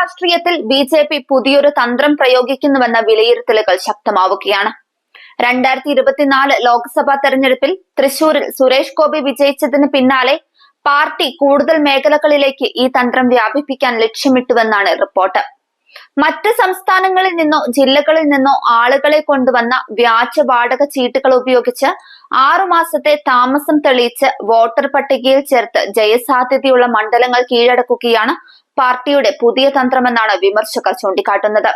രാഷ്ട്രീയത്തിൽ B J P പുതിയൊരു തന്ത്രം പ്രയോഗിക്കുന്നുവെന്ന വിലയിരുത്തലുകൾ ശക്തമാവുകയാണ്. രണ്ടായിരത്തി ഇരുപത്തിനാല് ലോക്സഭാ തെരഞ്ഞെടുപ്പിൽ തൃശൂരിൽ സുരേഷ് ഗോപി വിജയിച്ചതിന് പിന്നാലെ പാർട്ടി കൂടുതൽ മേഖലകളിലേക്ക് ഈ തന്ത്രം വ്യാപിപ്പിക്കാൻ ലക്ഷ്യമിട്ടുവെന്നാണ് റിപ്പോർട്ട്. മറ്റ് സംസ്ഥാനങ്ങളിൽ നിന്നോ ജില്ലകളിൽ നിന്നോ ആളുകളെ കൊണ്ടുവന്ന വ്യാജ വാടക ചീട്ടുകൾ ഉപയോഗിച്ച് ആറുമാസത്തെ താമസം തെളിയിച്ച് വോട്ടർ പട്ടികയിൽ ചേർത്ത് ജയസാധ്യതയുള്ള മണ്ഡലങ്ങൾ കീഴടക്കുകയാണ് പാർട്ടിയുടെ പുതിയ തന്ത്രമെന്നാണ് വിമർശകർ ചൂണ്ടിക്കാട്ടുന്നത്.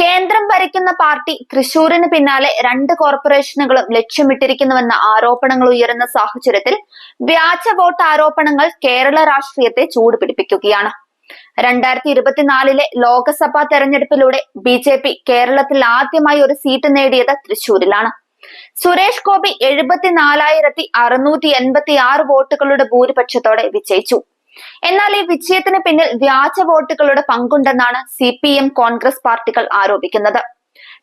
കേന്ദ്രം ഭരിക്കുന്ന പാർട്ടി തൃശൂരിന് പിന്നാലെ രണ്ട് കോർപ്പറേഷനുകളും ലക്ഷ്യമിട്ടിരിക്കുന്നുവെന്ന ആരോപണങ്ങൾ ഉയരുന്ന സാഹചര്യത്തിൽ വ്യാജ വോട്ട് ആരോപണങ്ങൾ കേരള രാഷ്ട്രീയത്തെ ചൂടുപിടിപ്പിക്കുകയാണ്. രണ്ടായിരത്തി ഇരുപത്തിനാലിലെ ലോക്സഭാ തെരഞ്ഞെടുപ്പിലൂടെ ബി ജെ പി കേരളത്തിൽ ആദ്യമായി ഒരു സീറ്റ് നേടിയത് തൃശൂരിലാണ്. സുരേഷ് ഗോപി എഴുപത്തിനാലായിരത്തി അറുന്നൂറ്റി എൺപത്തി ആറ് വോട്ടുകളുടെ ഭൂരിപക്ഷത്തോടെ വിജയിച്ചു. എന്നാൽ ഈ വിജയത്തിന് പിന്നിൽ വ്യാജ വോട്ടുകളുടെ പങ്കുണ്ടെന്നാണ് സി പി എം കോൺഗ്രസ് പാർട്ടികൾ ആരോപിക്കുന്നത്.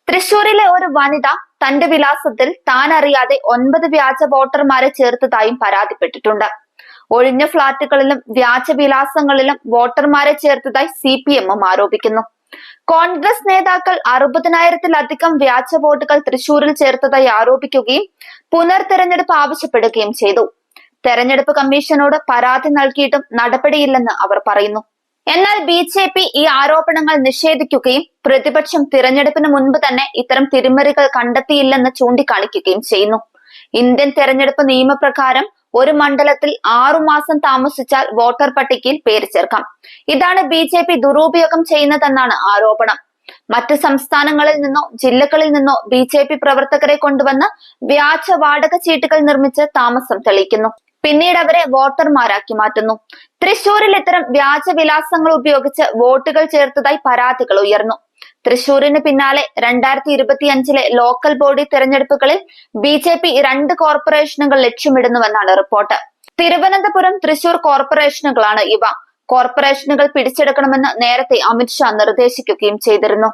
തൃശൂരിലെ ഒരു വനിത തന്റെ വിലാസത്തിൽ താൻ അറിയാതെ ഒൻപത് വ്യാജ വോട്ടർമാരെ ചേർത്തതായും പരാതിപ്പെട്ടിട്ടുണ്ട്. ഒഴിഞ്ഞ ഫ്ളാറ്റുകളിലും വ്യാജ വിലാസങ്ങളിലും വോട്ടർമാരെ ചേർത്തതായി സി പി എമ്മും ആരോപിക്കുന്നു. കോൺഗ്രസ് നേതാക്കൾ അറുപതിനായിരത്തിലധികം വ്യാജ വോട്ടുകൾ തൃശൂരിൽ ചേർത്തതായി ആരോപിക്കുകയും പുനർതെരഞ്ഞെടുപ്പ് ആവശ്യപ്പെടുകയും ചെയ്തു. തെരഞ്ഞെടുപ്പ് കമ്മീഷനോട് പരാതി നൽകിയിട്ടും നടപടിയില്ലെന്ന് അവർ പറയുന്നു. എന്നാൽ ബി ജെ പി ഈ ആരോപണങ്ങൾ നിഷേധിക്കുകയും പ്രതിപക്ഷം തിരഞ്ഞെടുപ്പിന് മുൻപ് തന്നെ ഇത്തരം തിരിമറികൾ കണ്ടെത്തിയില്ലെന്ന് ചൂണ്ടിക്കാണിക്കുകയും ചെയ്യുന്നു. ഇന്ത്യൻ തെരഞ്ഞെടുപ്പ് നിയമപ്രകാരം ഒരു മണ്ഡലത്തിൽ ആറുമാസം താമസിച്ചാൽ വോട്ടർ പട്ടികയിൽ പേര് ചേർക്കാം. ഇതാണ് ബി ജെ പി ദുരുപയോഗം ചെയ്യുന്നതെന്നാണ് ആരോപണം. മറ്റ് സംസ്ഥാനങ്ങളിൽ നിന്നോ ജില്ലകളിൽ നിന്നോ ബി ജെ പി പ്രവർത്തകരെ കൊണ്ടുവന്ന് വ്യാജ വാടക ചീട്ടുകൾ നിർമ്മിച്ച് താമസം തെളിയിക്കുന്നു. പിന്നീട് അവരെ വോട്ടർമാരാക്കി മാറ്റുന്നു. തൃശൂരിൽ ഇത്തരം വ്യാജ വിലാസങ്ങൾ ഉപയോഗിച്ച് വോട്ടുകൾ ചേർത്തതായി പരാതികൾ ഉയർന്നു. തൃശൂരിന് പിന്നാലെ രണ്ടായിരത്തി ഇരുപത്തി അഞ്ചിലെ ലോക്കൽ ബോഡി തെരഞ്ഞെടുപ്പുകളിൽ ബി ജെ പി രണ്ട് കോർപ്പറേഷനുകൾ ലക്ഷ്യമിടുന്നുവെന്നാണ് റിപ്പോർട്ട്. തിരുവനന്തപുരം തൃശൂർ കോർപ്പറേഷനുകളാണ് ഇവ. കോർപ്പറേഷനുകൾ പിടിച്ചെടുക്കണമെന്ന് നേരത്തെ അമിത്ഷാ നിർദ്ദേശിക്കുകയും ചെയ്തിരുന്നു.